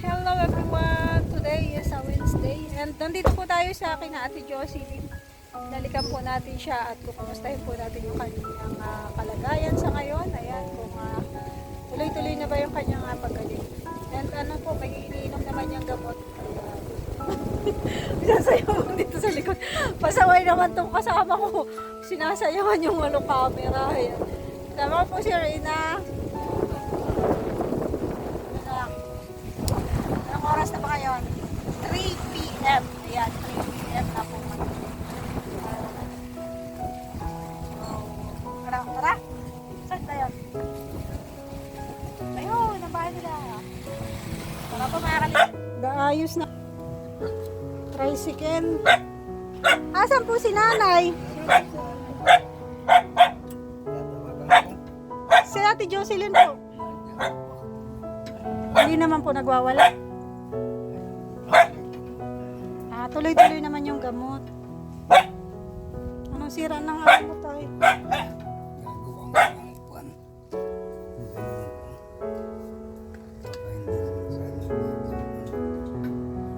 Hello everyone! Today is a Wednesday and nandito po tayo sa akin na Ate Jocelyn. Nalikan po natin siya at kukumustahin po natin yung kanyang ah, kalagayan sa ngayon. Ayan, kung ah, tuloy-tuloy na ba yung kanyang uh, pagaling. And ano po, may iniinom naman niyang gamot. Sasayawan dito sa likod. Pasaway naman tong kasama ko. Sinasayawan yung ano camera. Ayan. Tama po si Reyna. Oras na ba ngayon? 3 p.m. Ayan, 3 p.m. na po. Tara, tara. Saan ba yun? Ayun, ang bahay nila. Tara po mga kalit. Gaayos na. Tricycle. Asan po si nanay? Si Ate Jocelyn po. Hindi naman po nagwawala. Tuloy-tuloy naman yung gamot. Anong sira ng ano mo tayo?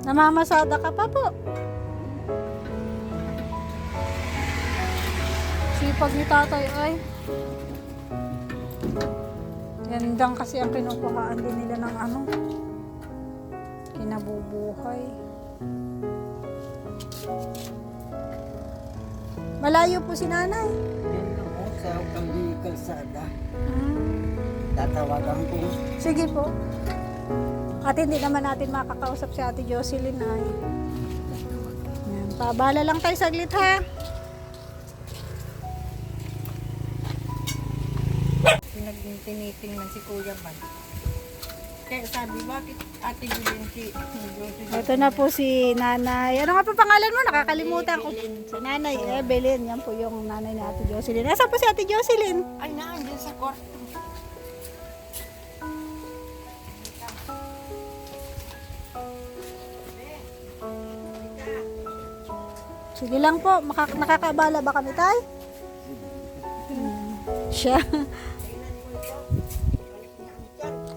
Namamasada ka pa po. Sipag ni tatay ay. Yan lang kasi ang kinukuhaan din nila ng ano. Kinabubuhay. Malayo po si nanay. Yan ako sa kambi kalsada. Tatawagan ko. Sige po. At hindi naman natin makakausap si Ate Jocelyn ay. Yan. Pabala lang tayo saglit ha. Pinagtinitingnan si Kuya Bal. Kaya sabi, bakit ate Josie? Ito na po si Nanay. Ano nga po pangalan mo? Nakakalimutan ko. Si Nanay Evelyn. Yan po yung nanay ni Ate Jocelyn. Nasaan po si Ate Jocelyn? Ay, naandyan sa kwarto. Sige lang po. Maka- nakakabala ba kami tay? Hmm. Siya.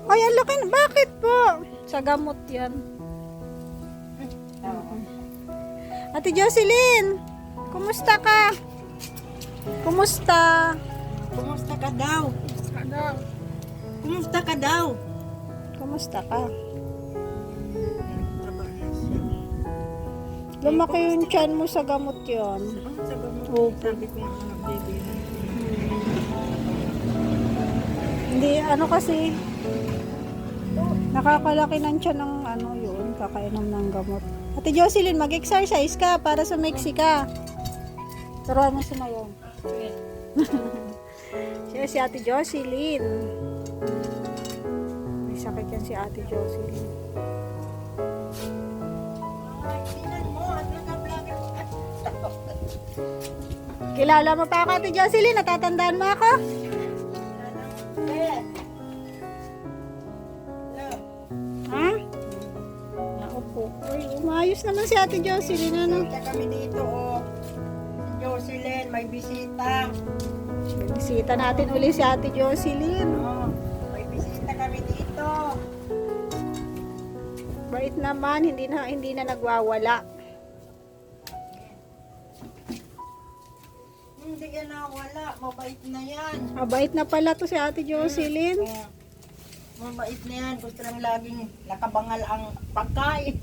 Ay, ang laki. na. Bakit po? Sa gamot yan. Ate Jocelyn, kumusta ka? Kumusta? Kumusta ka daw? Kumusta ka daw? Kumusta ka? Lumaki yung tiyan mo sa gamot yon. Sabi mo, Opo. sabi ko mga baby. Hindi, ano kasi, nakakalaki ng tiyan ng ano yun, kakainom ng gamot. Ate Jocelyn, mag-exercise ka para sumiksi ka. Turuan mo sumayaw. Siya si Ate Jocelyn. May sakit yan si Ate Jocelyn. Kilala mo pa ako, Ate Jocelyn? Natatandaan mo ako? Umayos naman si Ate Jocelyn, ano? Kita kami dito, oh. Si Jocelyn, may bisita. Bisita natin uli si Ate Jocelyn. Oh, may bisita kami dito. Bait naman, hindi na hindi na nagwawala. Hindi yan nawala, mabait na yan. Mabait na pala to si Ate Jocelyn. Oh, mabait na yan, gusto lang laging nakabangal ang pagkain.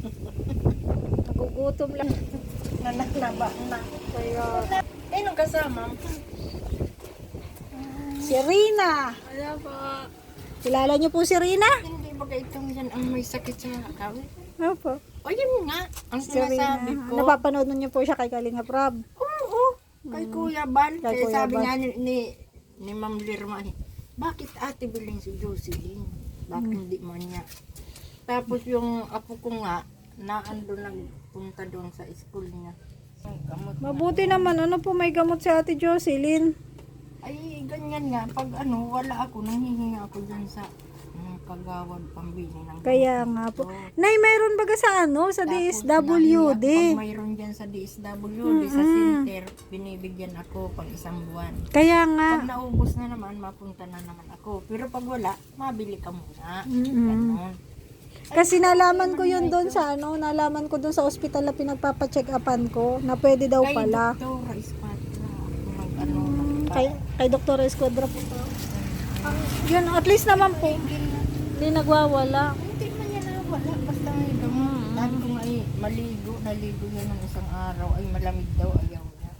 Nagugutom lang. Nananaba na. Kaya, Eh, nung kasama? si Rina. Wala pa. Kilala niyo po si Rina? Hindi ba itong yan ang may sakit sa kawit? Opo. O yun nga, ang Si Rina. sinasabi ko. Napapanood niyo po siya kay Kalinga Prab. Oo, kay Kuya Bal. Kay Kaya Kuya sabi Bal. nga ni, ni, ni Ma'am Lirma, eh, bakit ate biling si Jocelyn? Bakit hindi man niya? Tapos yung apo ko nga, naando nagpunta doon sa school niya. Gamot na. Mabuti naman, ano po may gamot si Ate Jocelyn. Ay, ganyan nga. Pag ano, wala ako, nanghihingi ako dyan sa um, kagawad pambili ng Kaya nga po. Oo. Nay, mayroon baga sa ano, sa Tapos, DSWD? Pag mayroon dyan sa DSWD, sa center, binibigyan ako pang isang buwan. Kaya nga. Pag naubos na naman, mapunta na naman ako. Pero pag wala, mabili ka muna. Mm-mm. Ganon. Kasi nalaman ko yun doon sa ano, nalaman ko doon sa ospital na pinagpapacheck upan ko na pwede daw Kay pala. Dr. Espadra, mag ano, Kay, kay Dr. Escuadra po to. Ah, yun, at least naman po, hindi nagwawala. Hindi man yan nawala, basta may gamot. Dahil ko nga eh, maligo, naligo yan ng isang araw, ay malamig daw, ayaw na.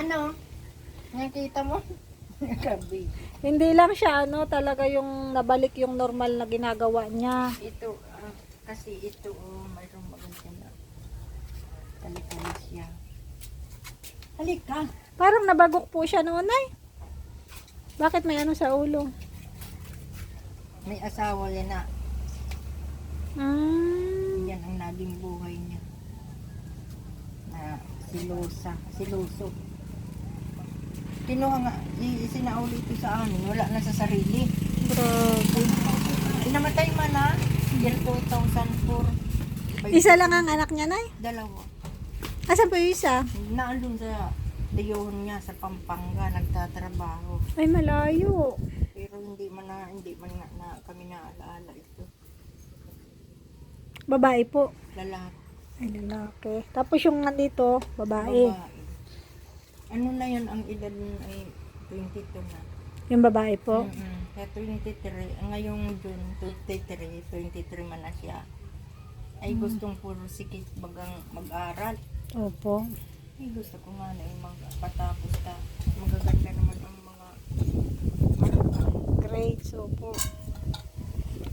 Ano? Nakita mo? Gabi. Hindi lang siya ano, talaga yung nabalik yung normal na ginagawa niya. Ito, ah, kasi ito, oh, mayroong maganda na. Talikali siya. Halika. Parang nabagok po siya noon ay. Bakit may ano sa ulo? May asawa yan na. Mm. Yan ang naging buhay niya. Na silosa, siloso. Kinuha nga, isinauli ito sa amin, wala na sa sarili. Grabe. Inamatay man na, year 2004. Isa lang ang anak niya, Nay? Dalawa. Asan po yung isa? Naandun sa diyon niya sa Pampanga, nagtatrabaho. Ay, malayo. Pero hindi man na, hindi man na, na kami naalaala ito. Babae po. Lalaki. Ay, lalaki. Tapos yung nandito, babae. Babae. Ano na yun, ang edad ay 22 na. Yung babae po. Kaya 23, ngayong June 23, 23 man na siya. Ay gustong puro sikit bagang mag-aral. Opo. Ay gusto ko nga na yung magpatapos ka. Magaganda naman ang mga Great. So po.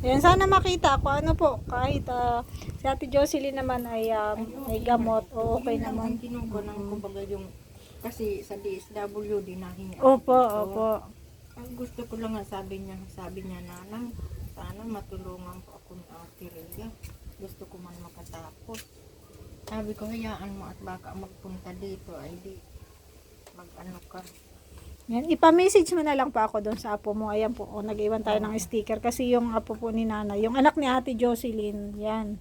Yan, sana makita ako. Ano po, kahit ah, si Ate Jocelyn naman ay ah, may gamot o okay lang naman. ang tinugunan ko baga yung kasi sa DSWD nahinga. Opo, So, opo. Ang gusto ko lang sabi niya, sabi niya nanang, sana matulungan po ako ni Ate Rhea. Gusto ko man makatapos. Sabi ko, hayaan mo at baka magpunta dito ay di mag ano ka. Yan, ipa-message mo na lang po ako doon sa apo mo. Ayan po, oh, nag-iwan tayo ng sticker kasi yung apo po ni Nana, yung anak ni Ate Jocelyn, yan,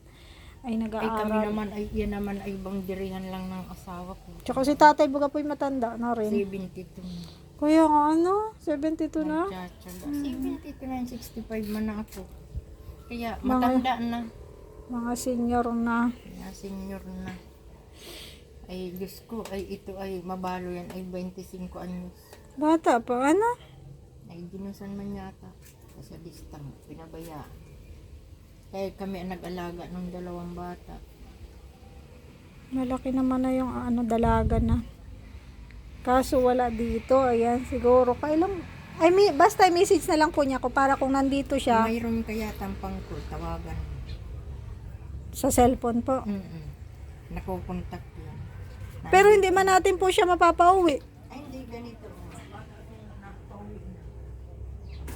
ay Ay kami nag-aaral. naman, ay yan naman ay boundarihan lang ng asawa ko. Tsaka si tatay baga po matanda na rin. 72 na. Kuya nga ano, 72 na. Nagtsatsaga. 72 na, 65 man na ako. Kaya Mga- matanda na. Mga senior na. Na senior na. Ay, Diyos ko, ay ito ay mabalo yan, ay 25 anyos. Bata pa, ano? Ay, ginusan man yata. Sa listang, pinabaya. Kaya kami ang nag-alaga ng dalawang bata. Malaki naman na yung ano, dalaga na. Kaso wala dito, ayan, siguro. Kailang, ay, mi, basta message na lang po niya ako para kung nandito siya Mayroon kaya tampang ko, tawagan. sa cellphone po. Mm-mm. Nakukontak yan. Na- Pero hindi man natin po siya mapapauwi. Ay, hindi ganito. Baka kung nakauwi na.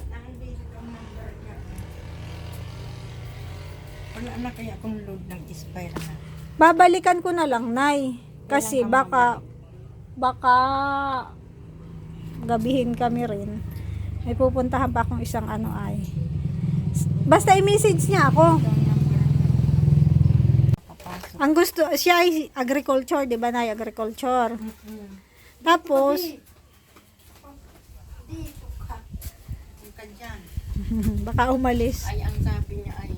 Nandito ang number niya. Wala na kaya akong load ng expire na. Babalikan ko na lang, Nay. Kasi Kailan ka baka, baka gabihin kami rin. May pupuntahan pa akong isang ano ay. Basta i-message niya ako. Ang gusto, siya ay agriculture, di ba Nay? Agriculture. Mm-mm. Tapos, baka umalis. Ay, ang sabi niya ay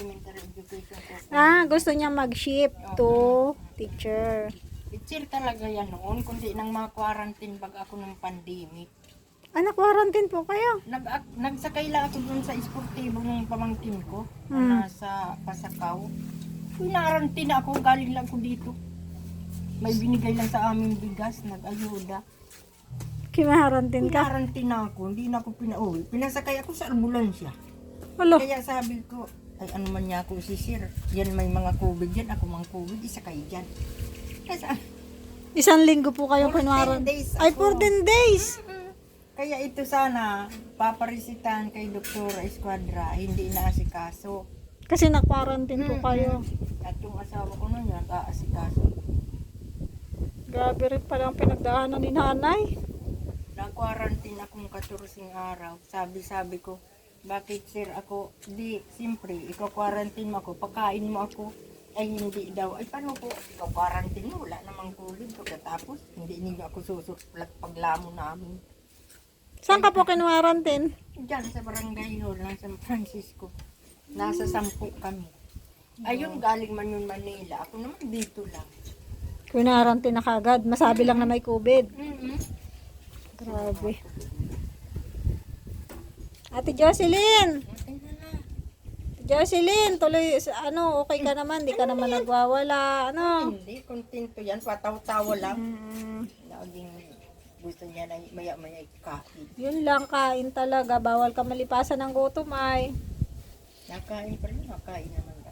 elementary education ko. Ah, gusto niya mag-ship to teacher. Teacher talaga yan noon, kundi nang mga quarantine bag ako ng pandemic. Anak, quarantine po kayo. Nag nagsakay lang ako dun sa esportibo ng pamangkin ko Hmm. na nasa Pasakaw. Pinarantin ako, galing lang ko dito. May binigay lang sa aming bigas, nag-ayuda. Kimaharantin ka. Pinarantin ako, hindi na ako pinauwi. Pinasakay ako sa ambulansya. Walo, Kaya sabi ko, ay ano man niya ako sisir. Yan may mga COVID yan, ako mang COVID, isa kayo dyan. Kaya sa- isang linggo po kayo For 10 kunwaran. Ay, ako. 14 days. Kaya ito sana, paparisitahan kay Doktora Esquadra, hindi naasikaso. Kasi na-quarantine po kayo. At yung asawa ko nun yan, aasikaso. Grabe rin pala ang pinagdaanan ni nanay. Na-quarantine akong 14 araw. Sabi-sabi ko, bakit sir ako, di, siyempre, ikaw quarantine mo ako, pagkain mo ako, ay hindi daw. Ay paano po, ikaw quarantine mo, wala namang kulid. Pagkatapos, hindi ninyo ako susulat paglamo namin. Saan ka po kinwarantin? Diyan sa barangay hall ng San Francisco. Nasa sampu kami. Ayun, galing man yun Manila. Ako naman dito lang. Kunarantin na kagad. Masabi lang na may COVID. Mm-hmm. Grabe. Ate Jocelyn! Ate Jocelyn, tuloy, ano, okay ka naman, di ka naman nagwawala, ano? Hindi, kontento yan. Pataw-tawa lang. Mm, Laging gusto niya na maya-maya ikain. yun lang, kain talaga. Bawal ka malipasan ng gutom ay Nakain pa rin, nakain naman na.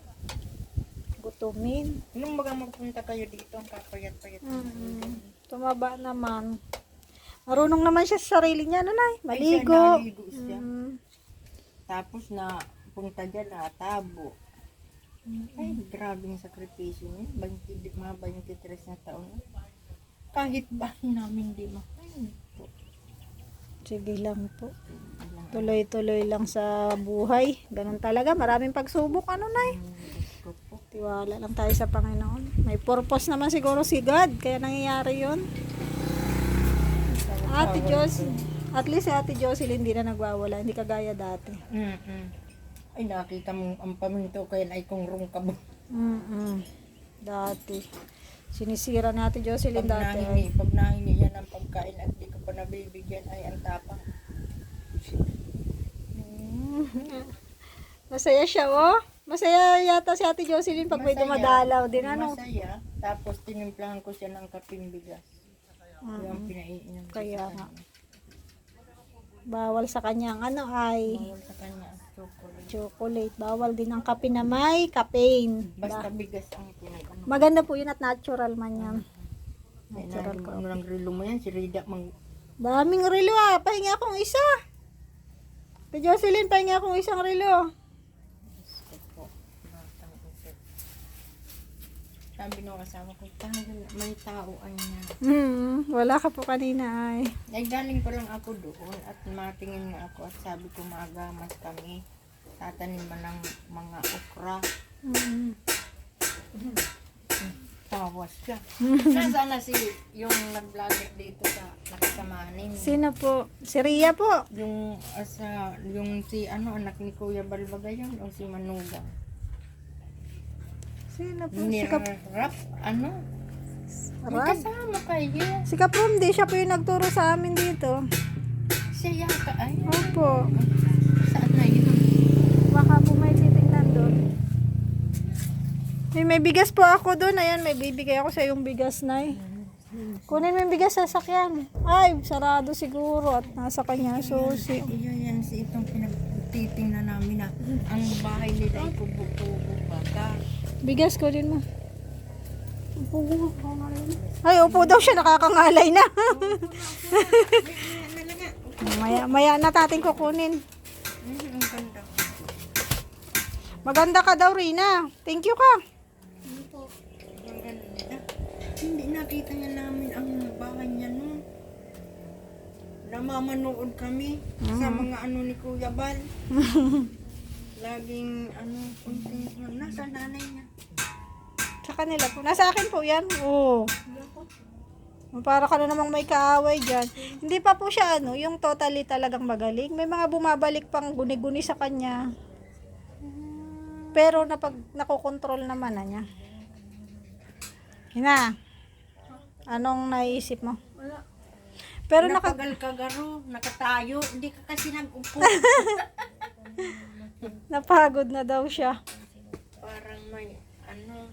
gutumin. Nung mga magpunta kayo dito, ang kapayat-payat. Mm, tumaba naman. Marunong naman siya sa sarili niya, nanay. Ay, siya Maligo. naligo siya. Mm, Tapos na punta dyan na tabo. Ay, grabing sakripisyo niya. 20, di- mga 23 na taon. Kahit bahay namin di makain. po. sige lang po. Tuloy-tuloy lang sa buhay. Ganun talaga. Maraming pagsubok, ano, nay? po. Tiwala lang tayo sa Panginoon. May purpose naman siguro si God. Kaya nangyayari yun. Ate Jos, at least si Ate Jocelyn hindi na nagwawala. Hindi kagaya dati. Mm-mm. Ay, nakita mo ang paminto kaya ay kung rong kabo. Mm-mm. Dati. Sinisira ni Ate Jocelyn Pag dati. nahingi, pag nahingi yan ng pagkain at di ka pa nabibigyan ay ang tapang. Mm. Masaya siya, oh. Masaya yata si Ate Jocelyn pag may Masaya. dumadalaw din. Ano? Masaya. Tapos tinimplahan ko siya ng kaping bigas. Mm. Yung pinaiinom ko Kaya nga. Kanya. Bawal sa kanyang ano ay Bawal sa kanya ang chocolate. chocolate. Bawal din ang kape na may caffeine. Basta bigas ang pinag-ano. Maganda po yun at natural man yan. Ay, Natural na, ko. ano ng relo mo yan, si Rida mang Daming relo ah. Pahinga akong isa. Ate Jocelyn, pahinga akong isang relo. gusto po. Batang isip. Sabi nung kasama ko, "Tagal, may tao ay niya. Hmm, wala ka po kanina ay. Ay, galing pa lang ako doon at matingin nga ako at sabi ko magamas kami. Tatanim man ng mga okra. Hmm. Tawas siya. Nasaan na si yung nag-vlogger dito sa nakasamanin? Sino po? Si Ria po. Yung asa yung si ano anak ni Kuya Balbaga yun o si Manugang. Sino po? Si Kap Rap ano? May Rab? kasama kayo. Si Kaprom, di siya po yung nagturo sa amin dito. Siya yata ay. Opo. Saan na yun? Baka po may titingnan doon. May, may bigas po ako doon. Ayan, may bibigay ako sa yung bigas na Kunin mo yung bigas sa sakyan. Ay, sarado siguro at nasa kanya susi. Iyo yan si itong pinagtitingnan namin na ang bahay nila ay baka. Bigas ko din mo. Upo ko. Ay, upo daw siya, nakakangalay na. maya, maya na tating kukunin. Mm. Maganda ka daw, Rina. Thank you ka. Hindi nakita niya namin ang bahay niya no. Namamanood kami sa mga ano ni Kuya Bal. Laging ano, kunting nasa nanay niya. Sa kanila po. Nasa akin po yan. Oo. Para ka na namang may kaaway dyan. Hindi pa po siya ano, yung totally talagang magaling. May mga bumabalik pang guni-guni sa kanya. Pero napag nakokontrol naman na niya. Hina. Anong naisip mo? Wala. Pero naka, Napagal ka garo, nakatayo, hindi ka kasi nag-upo. napagod na daw siya. parang may, ano,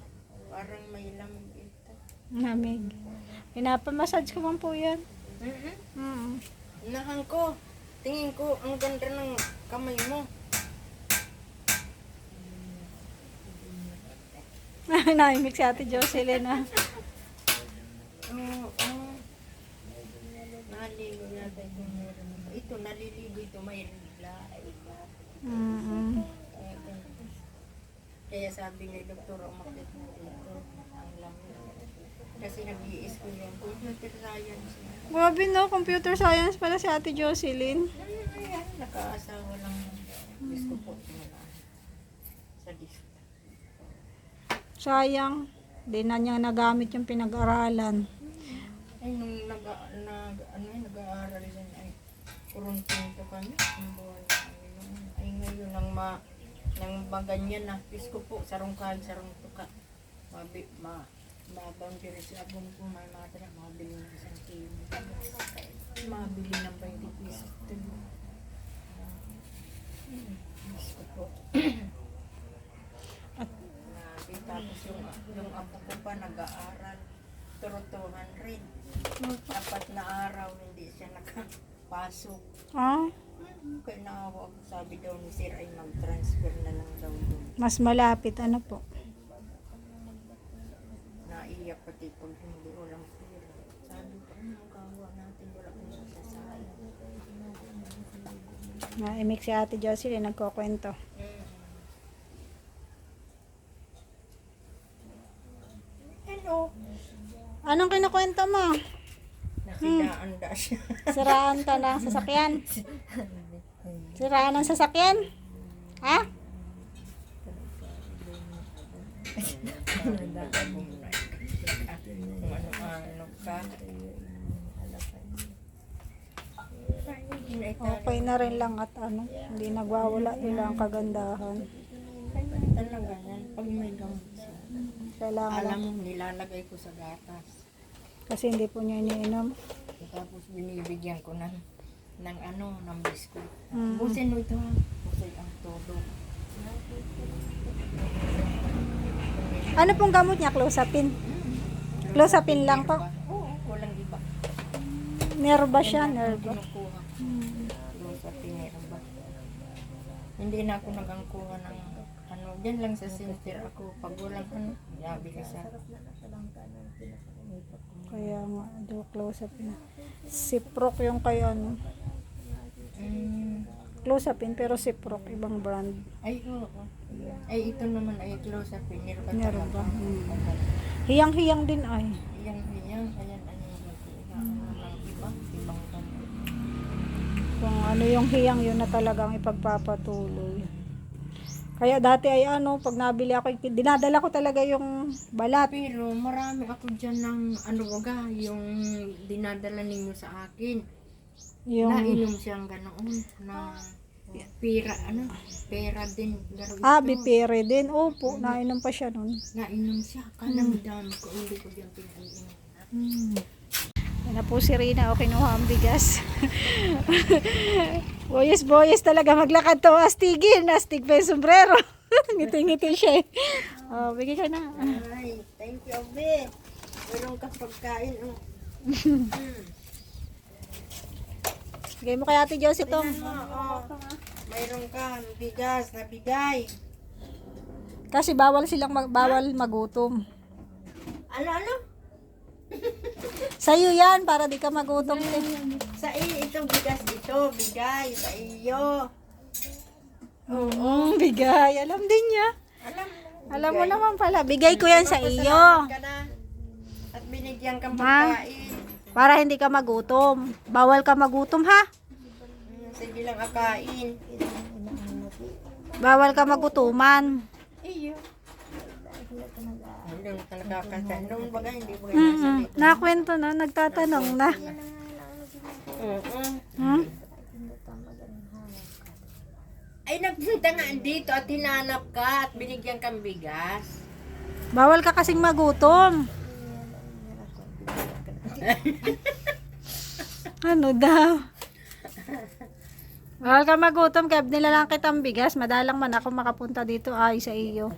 parang may lamig ito. Namig. Pinapamassage ko man po yan. Mm-hmm. Mm. Nahan ko, tingin ko, ang ganda ng kamay mo. Naimik si Ate Jocelyn ah. Oo, oo. Naliligo natin. Ito, naliligo ito, may Mm-mm. Kaya sabi ni Doktor, umakit mo dito, ang lamig. Kasi nag-i-school yung computer science. Grabe no, computer science pala si Ate Jocelyn. Ayan, nakaasawa lang. Gusto po mula sa disk. Sayang, di na niya nagamit yung pinag-aralan. Ay, nung nag, nag, ano, nag-aaral yan ay kuruntinto kami. Ang buhay namin noon. Ay, ngayon ang ma, Nang maganyan na, pis ko po, sarong kag, sarong tuka. Mabi, ma, mabang diri sa abong ko, may mga tira, mabili ng isang kilo. Mabili ng 20 pesos. Tulo. Hmm, Pis ko po. Grabe, tapos yung, yung apo ko pa nag-aaral. Turo 200. Dapat na araw, hindi siya nakapasok. Ah, Hmm, Kaya naawa ako, sabi daw ni Sir ay mag-transfer na lang daw doon. mas malapit. Ano po? Naiyak pati pag hindi walang pera. Sabi ko, ano ang kawa natin, wala kong sasayin. Naimik si Ate Jocelyn, nagkukwento. Hello. Anong kinukwento mo? Nasidaan da siya. Siraan ka ng sasakyan? Siraan ng sasakyan? Ha? Okay na rin lang at ano, hindi nagwawala nila ang kagandahan. Talaga yan. Pag may gamot siya. Kailangan Alam mo, nilalagay ko sa gatas. Kasi hindi po niya iniinom. Tapos binibigyan ko ng ng ano, ng biskuit. Mm. Busin mo ito. Busin ang todo. Ano pong gamot niya? Clozapine. Clozapine lang po. Oo, walang iba. Nerva siya. Hmm. Doon sa pinirba. Hindi na ako nagangkuha ng ano, dyan lang sa center ako. Pag walang ano, yabi ka sa Kaya nga, do clozapine. Ciproc yung kay ano. Mm, Clozapine pero Ciproc, ibang brand. ay, oo. Ay, ito naman ay close up. Pinirba Nerva. talaga. Hmm. Hiyang-hiyang din ay. Yan, yan, ayan. Ano ng iba, ibang gamot. Kung ano yung hiyang, yun na talagang ipagpapatuloy. Kaya dati ay ano, pag nabili ako, dinadala ko talaga yung balat. Pero marami ako dyan ng ano baga, yung dinadala ninyo sa akin. Yung, Nainom siyang ganoon na pera, ano, pera din. Laro ah, bipere din. Opo, nainom pa siya nun. Nainom siya. Kanang dami ko, hindi ko dyan pinainom. Hmm. Na po si Rina, o kinuha ang bigas. boyes, boyes talaga maglakad to. Astigin, astig pa yung sombrero. Ngiti-ngiti siya eh. Oh, bigay ka na. Ay, thank you, Abe. Meron ka pagkain. Oh. Bigay mo kay Ate Josie tong. Oo. Mayroon ka bigas na bigay. Kasi bawal silang mag, bawal magutom. Ano, ano? Sa'yo yan, para di ka magutom din. Sa iyo, ito bigas ito. Bigay sa iyo. Oo, bigay. Alam din niya. Alam. Alam mo naman pala, bigay ko yan sa iyo. Pasalamat ka na. At binigyan kang Ma. pagkain. Para hindi ka magutom. Bawal ka magutom ha. Mm, Sige lang akain. Bawal ka magutuman. Iyo. Hindi ka nakakasa. Nung baga, hindi ba kayo Mm nasalit? Nakwento na, nagtatanong na. Oo. Hmm? Ay, nagpunta nga dito at hinanap ka at binigyan kang bigas. Bawal ka kasing magutom. ano daw? Bawal ka magutom, kaya nilalang kitang bigas. Madalang man ako makapunta dito ay sa iyo.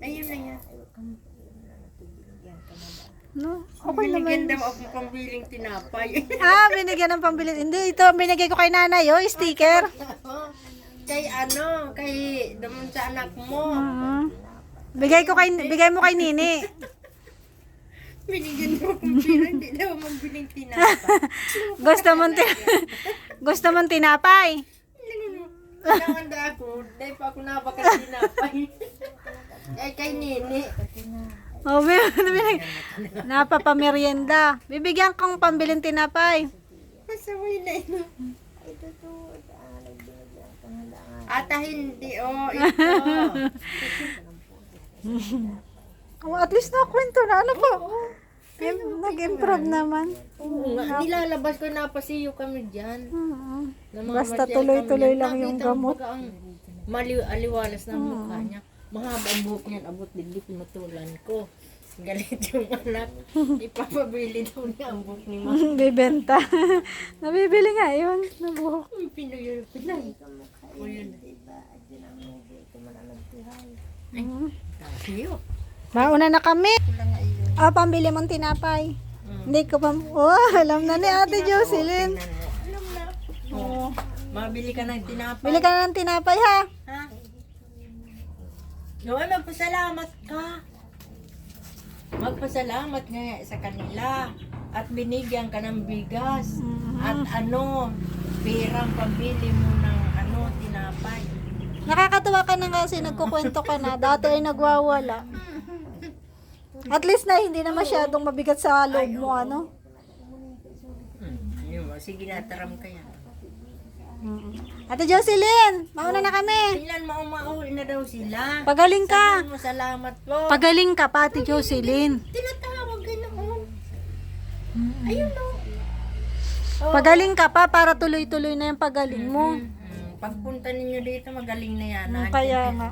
Ayun na yan. No? Okay Binigyan naman. daw ako pambiling tinapay. Ah, binigyan ng pambili. Hindi, ito binigay ko kay nanay, oh, sticker. kay ano, kay daman sa anak mo. Mhm. Bigay ko kay bigay mo kay Nini. Binigyan daw akong pera, hindi daw mambiling tinapay. Gusto mo tin- Gusto mo tinapay? Kailangan daw ako, dahil pa ako nabakal tinapay. Ay, kay Nini. Oh, binigay. Napapamerienda. Bibigyan kang pambiling tinapay. Masaway na ino. Ata hindi, oh, ito. Oh, at least na kwento na ano po. Im- Nag-improve naman. Oo nga, nilalabas ko napasiyo kami dyan. Oo. Basta tuloy-tuloy lang yung gamot. baga ang maliw aliwalas ng mukha niya. Mahaba ang buhok niyan, abot dili pinutulan ko. Galit yung anak. Ipapabili daw niya ang buhok ni Mama. Bibenta. Nabibili nga yun. Nabuhok. Ang Pinoy yun, Pinay. O yun. Ay, siyo. Mauna na kami. Ah, pambili mong tinapay. Hindi ko pa... Oh, alam na ni Ate Jocelyn. Alam na. Oo. Mabili ka ng tinapay. Bili ka ng tinapay ha. Ha? Noy, magpasalamat ka. Magpasalamat nga sa kanila. At binigyan ka ng bigas. At ano, perang pambili mo ng ano, tinapay. Nakakatuwa ka na kasi nagkukwento ka na. Dati ay nagwawala. At least na hindi na masyadong mabigat sa loob mo, ano? Hmm. Sige na, taram ka yan. Ate Jocelyn, mauna na kami. Tingnan mo, umauwi na daw sila. Pagaling ka. Sabihin mo, salamat po. Pagaling ka pa, Ate Jocelyn. Tinatawag ka noon. Ayun o. Oh. Pagaling ka pa para tuloy-tuloy na yung pagaling mo. Mm, Pagpunta ninyo dito, magaling na yan. Mm, Kaya ka. nga.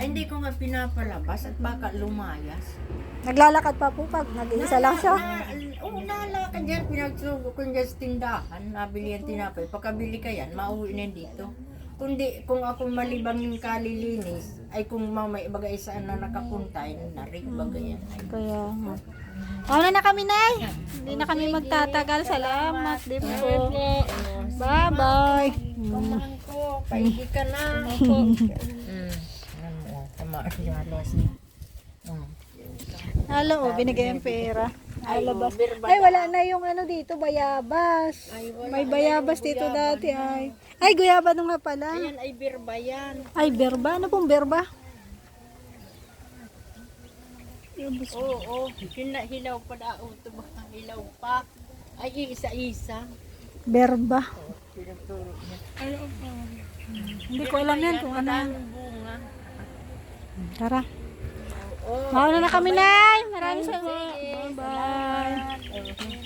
Ay, hindi ko nga pinapalabas at baka lumayas. Naglalakad pa po pag nag-iisa lang siya. Na, oo, nalakad yan. Pinagsugo ko dyan sa tindahan. Nabili yan tinapay. Pagkabili ka yan, mauwi na yan dito. Kundi kung ako malibang yung kalilinis, ay kung mamay baga isa na nakapunta, ay narik baga yan. Ay, Kaya nga. Mauna na kami, Nay. Hindi na kami magtatagal. Salamat din po. Bye-bye. Kumahan ko, paigi ka na. Halo, oh, binigay yung pera. Alabas. Ay, wala na yung ano dito, bayabas. May bayabas dito dati ay. Ay, guyaba nung nga pala. Ayan ay birba yan. Ay, berba. Ano pong berba? Oo, oo. Hina, hilaw pa na ito ba? Hilaw pa. Ay, isa-isa. Berba. Pinagturo niya. Hindi ko alam yan kung ano. Bunga. Tara. Mauna na kami, Nay. Maraming salamat. Bye-bye.